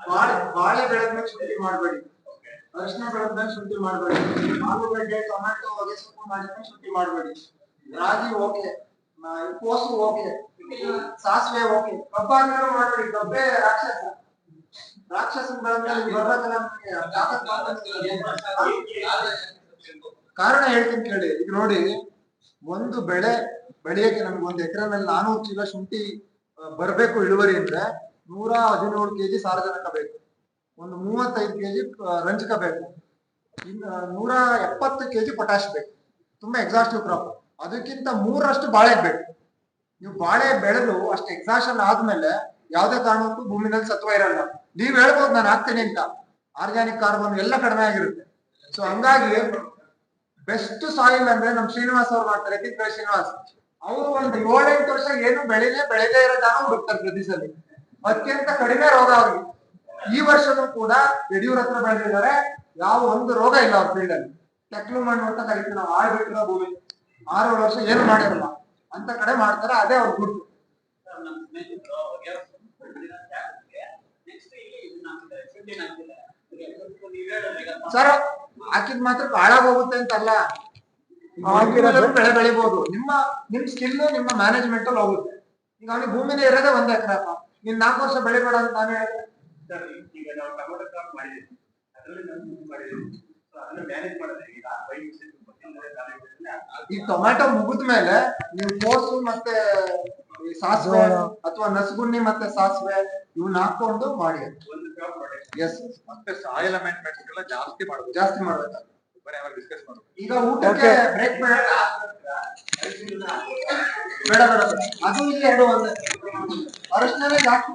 ಬಾಳೆ ಬಾಳೆ ಬೆಳೆದ್ಮೇಲೆ ಶುಂಠಿ ಮಾಡಬೇಡಿ. ಅರಿಶಿನ ಬೆಳೆದ್ಮೇಲೆ ಶುಂಠಿ ಮಾಡಬೇಡಿ. ಆಲೂಗಡ್ಡೆ, ಟೊಮ್ಯಾಟೊ, ಹೊಗೆ ಸೊಪ್ಪು ಮಾಡಿದ್ಮೇಲೆ ಶುಂಠಿ ಮಾಡಬೇಡಿ. ರಾಗಿ ಓಕೆ ಕೋಸು ಓಕೆ, ಸಾಸಿವೆ ಓಕೆ. ಕಬ್ಬಾದ್ಮೇಲೆ ಮಾಡಬೇಡಿ, ಕಬ್ಬೆ ರಾಕ್ಷಸ. ರಾಕ್ಷಸನ್ ಕಾರಣ ಹೇಳ್ತೀನಿ ಕೇಳಿ. ಈಗ ನೋಡಿ, ಒಂದು ಬೆಳೆ ಬೆಳೆಯಕ್ಕೆ ನಮ್ಗೆ ಒಂದು ಮೇಲೆ ನಾನೂರು ಚೀಲ ಶುಂಠಿ ಬರ್ಬೇಕು ಇಳುವರಿ ಅಂದ್ರೆ ನೂರ ಹದಿನೇಳು ಕೆಜಿ ಸಾರಜನಕ ಬೇಕು ಒಂದು ಮೂವತ್ತೈದು ಕೆಜಿ ರಂಜಕ ಬೇಕು ಇನ್ನು ನೂರ ಎಪ್ಪತ್ತು ಕೆಜಿ ಪೊಟ್ಯಾಶ್ ಬೇಕು. ತುಂಬಾ ಎಕ್ಸಾಸ್ಟಿವ್ ಕ್ರಾಪ್ ಅದಕ್ಕಿಂತ ಮೂರಷ್ಟು ಬಾಳೆ ಬೇಕು. ನೀವು ಬಾಳೆ ಬೆಳೆದು ಅಷ್ಟು ಎಕ್ಸಾಸ್ಟನ್ ಆದ್ಮೇಲೆ ಯಾವ್ದೇ ಕಾರಣಕ್ಕೂ ಭೂಮಿನಲ್ಲಿ ಸತ್ವ ಇರಲ್ಲ. ನೀವ್ ಹೇಳ್ಬೋದು, ನಾನು ಹಾಕ್ತೀನಿ ಅಂತ. ಆರ್ಗ್ಯಾನಿಕ್ ಕಾರ್ಬನ್ ಎಲ್ಲ ಕಡಿಮೆ ಆಗಿರುತ್ತೆ. ಸೊ ಹಂಗಾಗಿ ಬೆಸ್ಟ್ ಸಾಯಿಲ್ ಅಂದ್ರೆ ನಮ್ ಶ್ರೀನಿವಾಸ್ ಅವ್ರು ಮಾಡ್ತಾರೆ ಶ್ರೀನಿವಾಸ್. ಅವರು ಒಂದು ಏಳೆಂಟು ವರ್ಷ ಏನು ಬೆಳೆನೇ ಬೆಳೆದೇ ಇರೋ ಜನ ಹುಡುಕ್ತಾರೆ ಪ್ರತಿ ಸಲ ಅತ್ಯಂತ ಕಡಿಮೆ ರೋಗ ಅವ್ರಿಗೆ. ಈ ವರ್ಷನೂ ಕೂಡ ಯಡಿಯೂರ್ ಹತ್ರ ಬೆಳೆದಿದ್ದಾರೆ. ಯಾವ ಒಂದು ರೋಗ ಇಲ್ಲ ಅವ್ರ ಫೀಲ್ಡ್ ಅಲ್ಲಿ. ಟೆಕ್ಲು ಮಣ್ಣು ಅಂತ ಕರಿತೀವಿ ನಾವು ಆಳ್ ಬಿಟ್ಟಿರೋ ಭೂಮಿ. ಆರು ವರ್ಷ ಏನು ಮಾಡಿರಲ್ಲ. ಅಂತ ಕಡೆ ಮಾಡ್ತಾರೆ. ಅದೇ ಅವ್ರ ಗುಟ್ಟು ಸರ್, ಹಾಕಿದ್ ಮಾತ್ರ ಹಾಳಾಗೋಗುತ್ತೆ ಅಂತಲ್ಲ. ಬೆಳೆ ಬೆಳಿಬಹುದು ನಿಮ್ಮ ನಿಮ್ ಸ್ಕಿಲ್ ನಿಮ್ಮ ಮ್ಯಾನೇಜ್ಮೆಂಟ್ ಅಲ್ಲಿ ಹೋಗುತ್ತೆ. ಈಗ ಅವ್ನಿಗೆ ಭೂಮಿನೇ ಇರೋದೇ ಒಂದ್ ಎಕರೆ ಅಪ್ಪ ನೀನ್ ನಾಲ್ಕು ವರ್ಷ ಬೆಳಿಬೇಡ ಅಂತ ನಾನು ಹೇಳಿದೆ. ಈಗ ನಾವು ಟೊಮೊಟೊ ಕ್ರಾಪ್ ಮಾಡಿದ್ದೀವಿ. ಅದರಲ್ಲಿ ಮಾಡಿದ್ದೀವಿ ಮಿಸ್ಟೇಕ್ ಈ ಟೊಮ್ಯಾಟೊ ಮುಗಿದ ಮೇಲೆ ನೀವು ಕೋಸು ಮತ್ತೆ ಈ ಸಾಸಿವೆ ಅಥವಾ ನಸಗುನ್ನಿ ಮತ್ತೆ ಸಾಸಿವೆ ಇವನ್ನ ಹಾಕೊಂಡು ಮಾಡಿ. ಒಂದು ಕ್ರಾಪ್ ಮಾಡಿ ಎಸ್ ಮತ್ತೆ ಸಾಯಿಲ್ ಅಮೆಂಡ್ಮೆಂಟ್ಸ್ ಎಲ್ಲ ಜಾಸ್ತಿ ಮಾಡ್ಬೇಕು ಜಾಸ್ತಿ ಮಾಡ್ಬೇಕು ಈಗ ಊಟಕ್ಕೆ ಬ್ರೇಕ್ ಬೇಡ ಬೇಡ. ಅದು ಇಲ್ಲಿ ಎರಡು ಒಂದೇ. ಅರಶಿನ ಜಾಸ್ತಿ